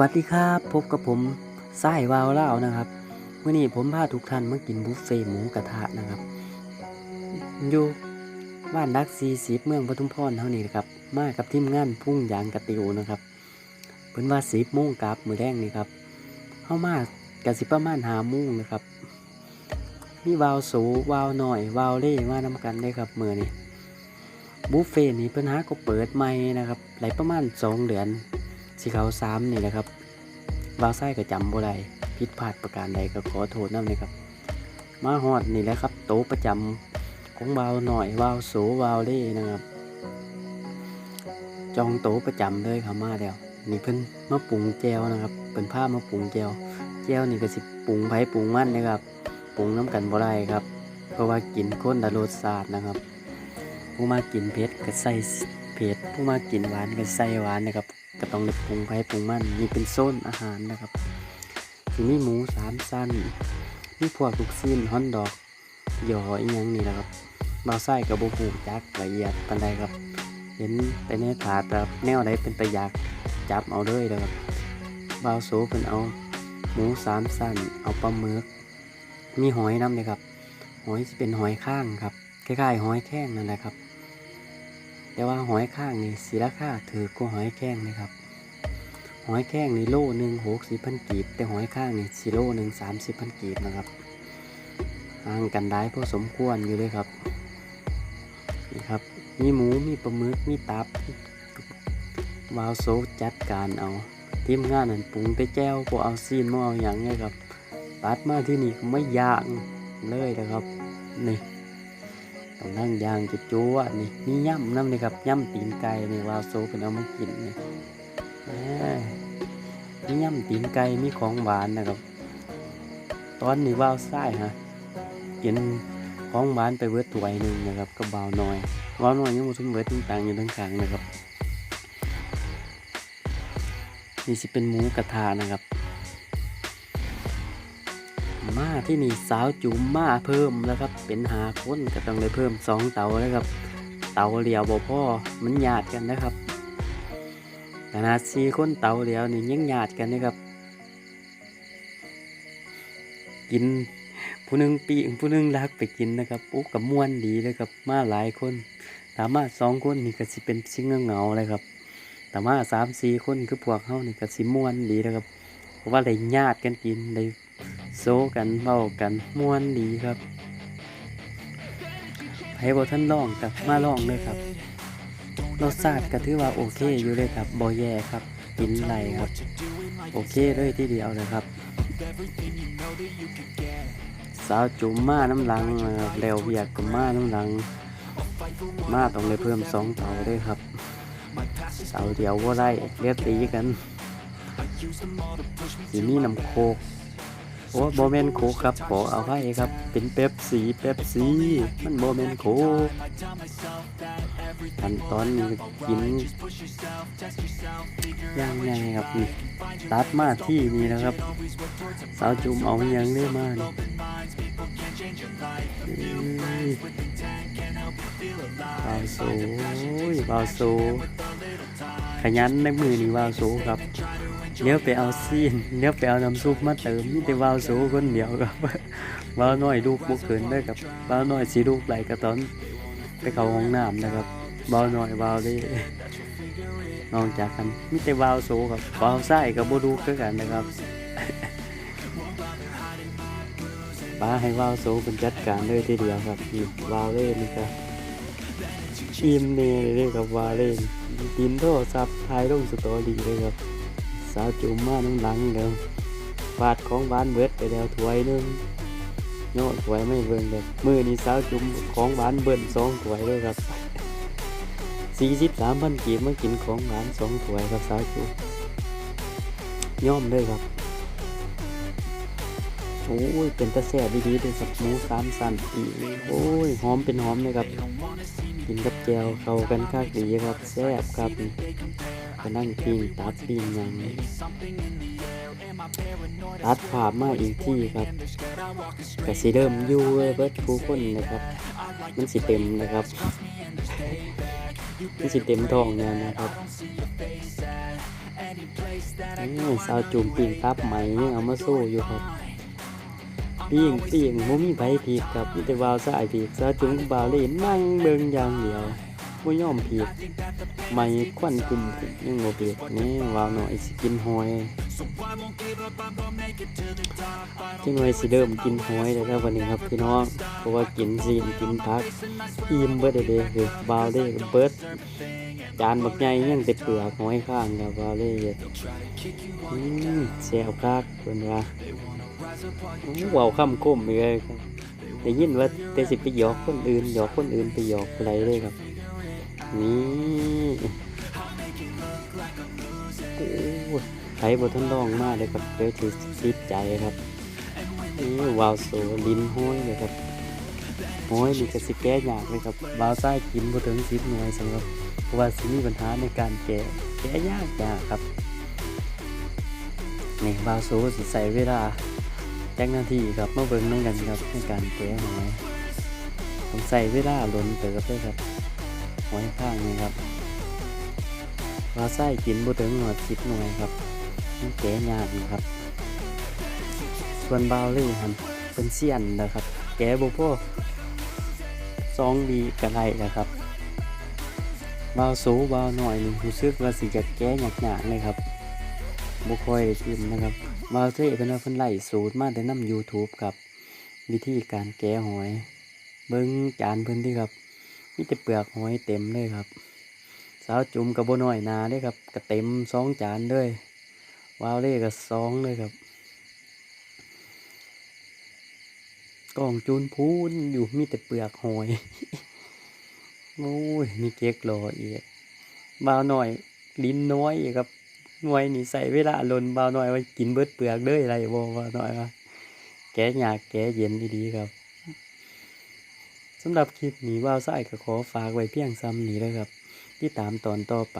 วัสดีครับ พบกับผมไส้วาวเล่านะครับเมื่อนี้ผมพาทุกท่านมากินบุฟเฟ่หมูกระทะนะครับ อยู่บ้านดักซีสีเมืองปทุมพรเท่านี้นะครับ มากับทีมงานพุ่งยางกระติวนะครับเพิ่นว่าสีโมงกับมือแดงนี่ครับเข้ามากกันสิประมาณหาโมงนะครับ มีวาวสูวาวหน่อยวาวเล่มานำกันได้ครับมือนี้บุฟเฟ่นี้เพิ่นหาก็เปิดใหม่นะครับไหลประมาณสองเดือน สีขาวสามนี่แหละครับวาวไส้ก็จำบ่ได้ผิดพลาดประการใดก็ขอโทษน้ำเลยครับ มาฮอดนี่แหละครับ โต๊ะประจำของวาวหน่อยวาวโสวาวเล่นะครับ จองโต๊ะประจำเลยครับมาแล้วนี่เพิ่นมาปรุงแจวนะครับเป็นผ้ามาปรุงแจวแจวนี่ก็สิปรุงไผปรุงมันนะครับปรุงน้ำกันบ่ได้ครับ เพราะว่ากินข้นดารสชาตินะครับผู้มากินเผ็ดก็ใส่ เผ็ดผู้มากินหวานก็ใส่หวานนะครับก็ต้องปรุงไปปรุงมันนี่เป็นโซนอาหารนะครับทีมีหมูสามสั้นมีพวกลูกชิ้นฮอนดอกหยออีหยังนี่แหละครับบาไส้กับบูหูจักละเอียดปันใดครับ เห็นแต่ในถาดแบบแนวใดเป็นตะยากจับเอาเลยนะครับบาวโซเป็นเอาหมูสามสั้นเอาปลาหมึกมีหอยน้ำเลยครับหอยจะเป็นหอยข้างครับคล้ายๆหอยแข้งนั่นแหละครับ แต่ว่าหอยข้างนี่สีราคาถือกว่าหอยแข้งนะครับ หอยแข้งนี่โลหนึ่งหกสิบพันกีบ แต่หอยข้างนี่สิโลหนึ่งสามสิบพันกีบนะครับห่างกันได้พอสมควรอยู่เลยครับนี่ครับ มีหมูมีปลาหมึกมีตับวาวโซจัดการเอาทีมงานนั่นปรุงแต่แจ้วก็เอาซีนมาเอาอย่างเงี้ยครับตัดมาที่นี่ไม่ยากเลยนะครับนี่ กำลังยางจะจัวนี่มีย่ำน้ำนี่ครับย่ำตีนไก่นี่วาวโซเป็นเอามากินนี่แหม่มีย่ำตีนไก่มีของหวานนะครับ ตอนนี้วาวไส้ฮะกินของหวานไปเวิร์ดถ้วยหนึ่งนะครับก็เบาวน้อยวาวน้อยยังมาทุ่มเวิร์ดต่างๆอยู่ทั้งกลางนะครับนี่สิเป็นหมูกระทะนะครับ มาที่นี่สาวจุ๋มมาเพิ่มแล้วครับ เป็นหาคนก็ต้องเลยเพิ่มสองเตาแล้วครับ เตาเดียวบ่พ่อมันหยาดกันนะครับขนาดสี่คนเตาเดียวนี่ยังหยาดกันนะครับ กินผู้หนึงปีกผู้หนึงรักไปกินนะครับโอ้กับม่วนดีเลยครับ มาหลายคนถามมาสองคนนี่ก็สิเป็นสิ่งเงาเลยครับแต่มาสามสี่คนคือพวกเขานี่ก็สิม่วนดีนะครับเพราะว่าได้ญาติกันกินได้ โซกันเบ้ากันม่วนดีครับให้บอท่านลองกับมาลองเลยครับรสชาติก็ถือว่าโอเคอยู่เลยครับบอแย่ครับกินไหลครับ โอเคเลยที่เดียวนะครับสาวจุ๋มมาน้ำหลังนะครับแลวเวียกก็มาน้ำหลัง มาต้องเลยเพิ่มสองเตาเลยครับเตาเดียวว่าได้เรียกตีกันสีมีน้ำโคก โอ้โบเมนโคครับขอเอาให้ครับ เป็นเป๊ปสีเป๊ปสีมันโบเมนโคขั้นตอนนี้กินย่างไงครับนี่ตัดมาที่นี่นะครับ สาวจุ่มเอาอยังได้มานี่อุ้ยบาวโซบาวโซขยันในมือนี่บาวโซครับ เดี๋ยไปเอาซีนเดี๋ยไปเอาน้ำซุปมาเติมมีแต่วาวสูคนเดียวครับวาวน้อยลูกบุกเขินได้ครับวาวน้อยสีลูกไหลกระตอนไปเข้าห้องน้ำนะครับวาวน้อยวาวได้นอกจากกันมีแต่วาวสูครับวาวไส้กับโบดูคือกันนะครับป้าให้วาวสูเป็นจัดการเลยทีเดียวครับนี่วาวเล่นนี่ครับอิมเน่เลยครับวาวเล่นกินโทรศัพท์ถ่ายลงสตอรี่เลยครับ สาวจุ่มมาหน้ำหลังเดิมฟาดของบ้านเบิดไปแล้วถ้วยหนึงโยนถ้วยไม่เบิ่งเลยมือนี้สาวจุ่มของบ้านเบิ่นสองถ้วยเลยครับสี่สิบสามพันกีบมากินของบ้านสองถ้วยครับสาวจุ่มย่อมเลยครับโอ้ยเป็นตะแซ่บดีๆเลยครับหมูสามสันอีโอ้ยหอมเป็นหอมเลยครับ กินกับแจวเข้ากันคักดีครับแซ่บครับ ก็นั่งปิ้งตัดปิ้งหยังตัดภาพมาอีกที่ครับกสีเดิมยู่เบิดผู้คนนะครับ มันสิเต็มนะครับมันสิเต็มทองเนี่ยนะครับนี่สาวจุ่มปิ่งตับไหมยังเอามาสู้อยู่ครับปิ่งปิ่งบ่มีไผผิดครับมีแต่วาวสายผิดสาวจุ่มบาวเล่นนั่งเบิ่งอย่างเดียว บ่ยอมผิดไหมควันกลุ่มยังบ่ผิดนี่วาวหน่อยสิกินหอยจังหน่อยสิเริ่มกินหอยแล้วครับวันนี้ครับพี่น้องเพราะว่ากินซีนกินผักอิ่มเบิดเด้คือบาวเล่เบิดจานบักใหญ่ยังแต่เปลือกหอยข้างกับบาเล่เฮ็ดอืมแซ่บคักเพิ่นว่าอู้เว้าคำคมอีกเลยครับได้ยินว่าแต่สิไปหยอกคนอื่นหยอกคนอื่นไปหยอกอะไรเลยครับ นี่โอ้ยใครบ่ทนลองมากเลยครับเดี๋ยวสิติดใจครับนี่วาวโซลิ้นห้อยเลยครับห้อยนี่ก็สิแก้ยากเลยครับวาวไส้กินบ่ถึง10หน่วยสำหรับเพราะว่าสิมีปัญหาในการแกะแกะยากยากครับนี่บาวโซสิใส่เวลาแจ้งหน้าที่ครับมาเบิ่งน้องกันครับในการแกะหอยผมใส่เวลาล้นเติบเลยครับ หอยข้างนี่ครับวาไส้กินบ่ถึงหน่วยสิบหน่วยครับมันแกะยากนะครับ ส่วนบาวลี่ครับเป็นเสี้ยนนะครับ แกะบ่พอสองดีกระไรนะครับบาวสูบาวหน่อยนี่รู้สึกว่าสิจะแก้หนักๆเลยครับบ่ค่อยได้กินนะครับบาวเท่เพิ่นว่าเพิ่นไล่สูตรมาแต่นำ YouTube ครับ วิธีการแก้หอย เบิ่งจานเพิ่นที่ครับ มีแต่เปลือกหอยเต็มเลยครับ สาวจุ่มกับบ่น้อยนาเด้ครับก็เต็มสองจานเลยวาวเล่ก็สองเลยครับกล่องจูนพูนอยู่มีแต่เปลือกหอยโอ้ยมีเก๊กรออีกบาวหน่อย ลิ้นน้อยอีกครับหน่วยนี่ใส่เวลาลนบาวหน่อยไว้กินเบิดเปลือกเลยอะไรบ่บ่าวหน่อยว่าแก้ยากแกเย็นดีๆครับ สำหรับคลิปนี้ว่าวไส้ก็ขอฝากไว้เพียงซ้ำนี้แล้วครับ ที่ตามตอนต่อไป